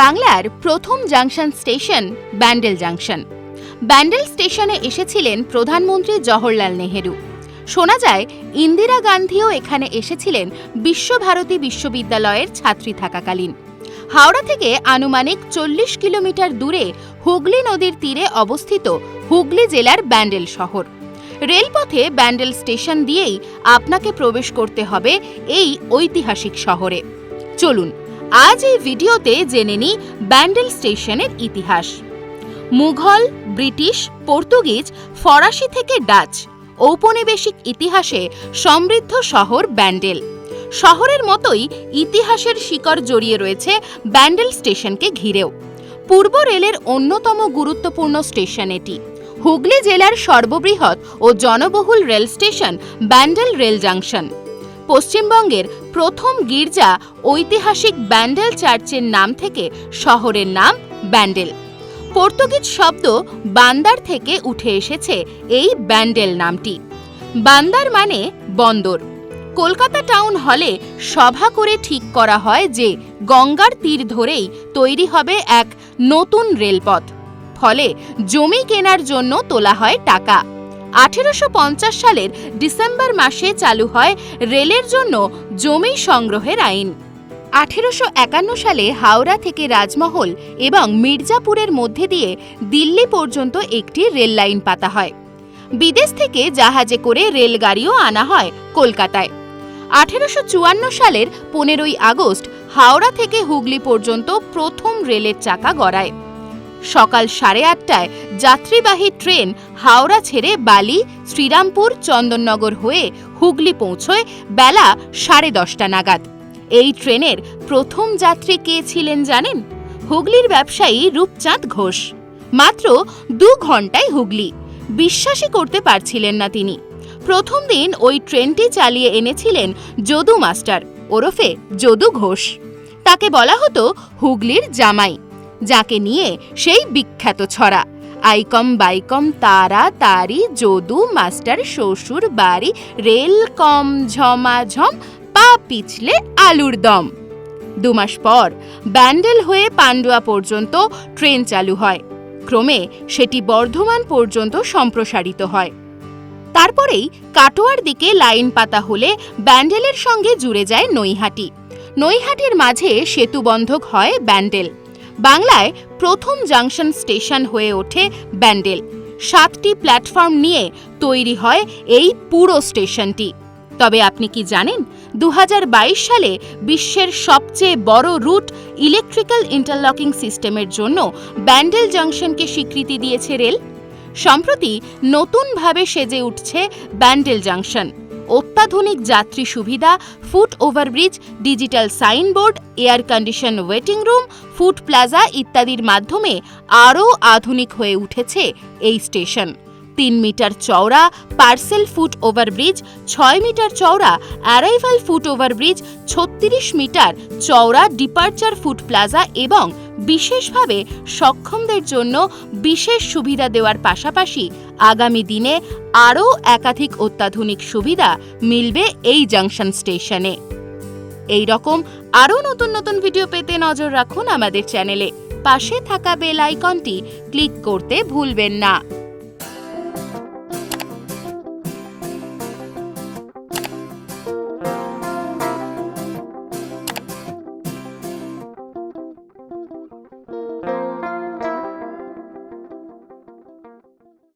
বাংলার প্রথম junction station Bandel junction. Bandel স্টেশনে এসেছিলেন প্রধানমন্ত্রী জওহরলাল নেহেরু। শোনা যায়, ইন্দিরা গান্ধীও এখানে এসেছিলেন বিশ্বভারতী বিশ্ববিদ্যালয়ের ছাত্রী থাকাকালীন। হাওড়া থেকে আনুমানিক চল্লিশ কিলোমিটার দূরে হুগলি নদীর তীরে অবস্থিত হুগলি জেলার ব্যান্ডেল শহর। রেলপথে ব্যান্ডেল স্টেশন দিয়েই আপনাকে প্রবেশ করতে হবে এই ঐতিহাসিক শহরে। চলুন আজ এই ভিডিওতে জেনে নিই ব্যান্ডেল স্টেশনের ইতিহাস। মুঘল, ব্রিটিশ, পর্তুগিজ, ফরাসি থেকে ডাচ ঔপনিবেশিক ইতিহাসে সমৃদ্ধ শহর ব্যান্ডেল। শহরের মতোই ইতিহাসের শিকড় জড়িয়ে রয়েছে ব্যান্ডেল স্টেশনকে ঘিরেও। পূর্ব রেলের অন্যতম গুরুত্বপূর্ণ স্টেশন এটি। হুগলি জেলার সর্ববৃহৎ ও জনবহুল rail station Bandel rail junction. পশ্চিমবঙ্গের প্রথম গির্জা ঐতিহাসিক ব্যান্ডেল চার্চের নাম থেকে শহরের নাম ব্যান্ডেল। পর্তুগিজ শব্দ বান্দার থেকে উঠে এসেছে এই ব্যান্ডেল নামটি। বান্দার মানে বন্দর। কলকাতা টাউন হলে সভা করে ঠিক করা হয় যে গঙ্গার তীর ধরেই তৈরি হবে এক নতুন রেলপথ। ফলে জমি কেনার জন্য তোলা হয় টাকা। আঠেরোশো পঞ্চাশ সালের ডিসেম্বর মাসে চালু হয় রেলের জন্য জমি সংগ্রহের আইন। আঠেরোশো একান্ন সালে হাওড়া থেকে রাজমহল এবং মির্জাপুরের মধ্যে দিয়ে দিল্লি পর্যন্ত একটি রেল লাইন পাতা হয়। বিদেশ থেকে জাহাজে করে রেলগাড়িও আনা হয় কলকাতায়। আঠেরোশো চুয়ান্ন সালের পনেরোই আগস্ট হাওড়া থেকে হুগলি পর্যন্ত প্রথম রেলের চাকা গড়ায়। সকাল সাড়ে আটটায় যাত্রীবাহী ট্রেন হাওড়া ছেড়ে বালি, শ্রীরামপুর, চন্দননগর হয়ে হুগলি পৌঁছয় বেলা সাড়ে দশটা নাগাদ। এই ট্রেনের প্রথম যাত্রী কে ছিলেন জানেন? হুগলির ব্যবসায়ী রূপচাঁদ ঘোষ। মাত্র দু ঘন্টায় হুগলি। বিশ্বাসই করতে পারছিলেন না তিনি। প্রথম দিন ওই ট্রেনটি চালিয়ে এনেছিলেন যদু মাস্টার ওরফে যদু ঘোষ। তাকে বলা হতো হুগলির জামাই। যাকে নিয়ে সেই বিখ্যাত ছড়া। আইকম বাইকম তারা তারি যদু মাস্টার শ্বশুর বাড়ি রেল কম ঝমাঝম পা পিছলে আলুর দম। দুমাস পর ব্যান্ডেল হয়ে পান্ডুয়া পর্যন্ত ট্রেন চালু হয়। ক্রমে সেটি বর্ধমান পর্যন্ত সম্প্রসারিত হয়। তারপরেই কাটোয়ার দিকে লাইন পাতা হলে ব্যান্ডেলের সঙ্গে জুড়ে যায় নৈহাটি। নৈহাটির মাঝে সেতুবন্ধক হয় ব্যান্ডেল। বাংলায় প্রথম জাংশন স্টেশন হয়ে ওঠে ব্যান্ডেল। সাতটি প্ল্যাটফর্ম নিয়ে তৈরি হয় এই পুরো স্টেশনটি। তবে আপনি কি জানেন দু হাজার বাইশ সালে বিশ্বের সবচেয়ে বড় রুট ইলেকট্রিক্যাল ইন্টারলকিং সিস্টেমের জন্য ব্যান্ডেল জাংশনকে স্বীকৃতি দিয়েছে রেল? সম্প্রতি নতুনভাবে সেজে উঠছে ব্যান্ডেল জাংশন। অত্যাধুনিক যাত্রী সুবিধা, foot overbridge, digital signboard, air condition waiting room food plaza ইত্যাদির মাধ্যমে আরও আধুনিক হয়ে উঠেছে এই স্টেশন। তিন মিটার চওড়া, পার্সেল ফুট ওভারব্রিজ, ছয় মিটার চওড়া, অ্যারাইভাল ফুট ওভারব্রিজ, ছত্রিশ মিটার চওড়া ডিপার্চার ফুট প্লাজা এবং বিশেষভাবে সক্ষমদের জন্য বিশেষ সুবিধা দেওয়ার পাশাপাশি আগামী দিনে আরও একাধিক অত্যাধুনিক সুবিধা মিলবে এই জাংশন স্টেশনে। এই রকম আরও নতুন নতুন ভিডিও পেতে নজর রাখুন আমাদের চ্যানেলে। পাশে থাকা বেল আইকনটি ক্লিক করতে ভুলবেন না।